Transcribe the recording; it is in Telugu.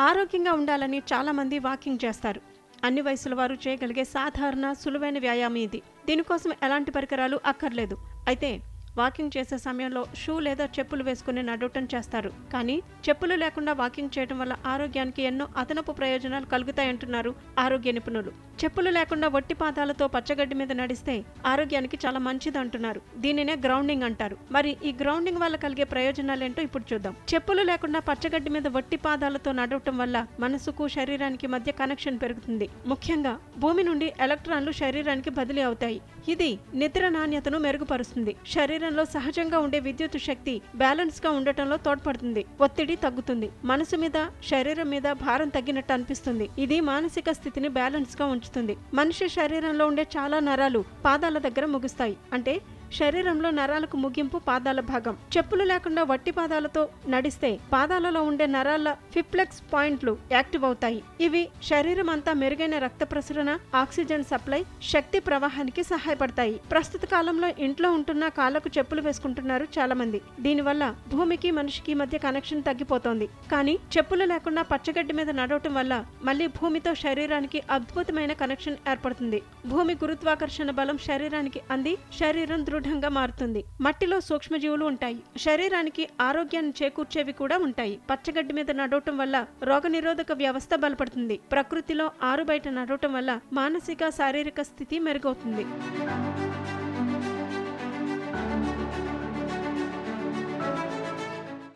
ఆరోగ్యంగా ఉండాలని చాలామంది వాకింగ్ చేస్తారు. అన్ని వయసుల వారు చేయగలిగే సాధారణ సులువైన వ్యాయామం ఇది. దీనికోసం ఎలాంటి పరికరాలు అక్కర్లేదు. అయితే వాకింగ్ చేసే సమయంలో షూ లేదా చెప్పులు వేసుకుని నడవటం చేస్తారు. కానీ చెప్పులు లేకుండా వాకింగ్ చేయడం వల్ల ఆరోగ్యానికి ఎన్నో అదనపు ప్రయోజనాలు కలుగుతాయంటున్నారు ఆరోగ్య నిపుణులు. చెప్పులు లేకుండా వట్టి పాదాలతో పచ్చగడ్డి మీద నడిస్తే ఆరోగ్యానికి చాలా మంచిది అంటున్నారు. దీనినే గ్రౌండింగ్ అంటారు. మరి ఈ గ్రౌండింగ్ వల్ల కలిగే ప్రయోజనాలేంటో ఇప్పుడు చూద్దాం. చెప్పులు లేకుండా పచ్చగడ్డి మీద వట్టి పాదాలతో నడవటం వల్ల మనసుకు శరీరానికి మధ్య కనెక్షన్ పెరుగుతుంది. ముఖ్యంగా భూమి నుండి ఎలక్ట్రాన్లు శరీరానికి బదిలీ అవుతాయి. ఇది నిద్ర నాణ్యతను మెరుగుపరుస్తుంది. శరీరంలో సహజంగా ఉండే విద్యుత్ శక్తి బ్యాలెన్స్గా ఉండటంలో తోడ్పడుతుంది. ఒత్తిడి తగ్గుతుంది. మనసు మీద శరీరం మీద భారం తగ్గినట్టు అనిపిస్తుంది. ఇది మానసిక స్థితిని బ్యాలెన్స్గా ఉంచుతుంది. మనిషి శరీరంలో ఉండే చాలా నరాలు పాదాల దగ్గర ముగుస్తాయి. అంటే శరీరంలో నరాలకు ముగింపు పాదాల భాగం. చెప్పులు లేకుండా వట్టి పాదాలతో నడిస్తే పాదాలలో ఉండే నరాల ఫిప్లెక్స్ పాయింట్లు యాక్టివ్ అవుతాయి. ఇవి శరీరం అంతా మెరుగైన రక్త ప్రసరణ ఆక్సిజన్ సప్లై శక్తి ప్రవాహానికి సహాయపడతాయి. ప్రస్తుత కాలంలో ఇంట్లో ఉంటున్న కాళ్ళకు చెప్పులు వేసుకుంటున్నారు చాలా మంది దీనివల్ల భూమికి మనిషికి మధ్య కనెక్షన్ తగ్గిపోతోంది. కానీ చెప్పులు లేకుండా పచ్చగడ్డి మీద నడవటం వల్ల మళ్ళీ భూమితో శరీరానికి అద్భుతమైన కనెక్షన్ ఏర్పడుతుంది. భూమి గురుత్వాకర్షణ బలం శరీరానికి అంది శరీరం సుదృఢంగా మారుతుంది. మట్టిలో సూక్ష్మజీవులు ఉంటాయి. శరీరానికి ఆరోగ్యాన్ని చేకూర్చేవి కూడా ఉంటాయి. పచ్చగడ్డి మీద నడవటం వల్ల రోగనిరోధక వ్యవస్థ బలపడుతుంది. ప్రకృతిలో ఆరు బయట నడవటం వల్ల మానసిక శారీరక స్థితి మెరుగవుతుంది.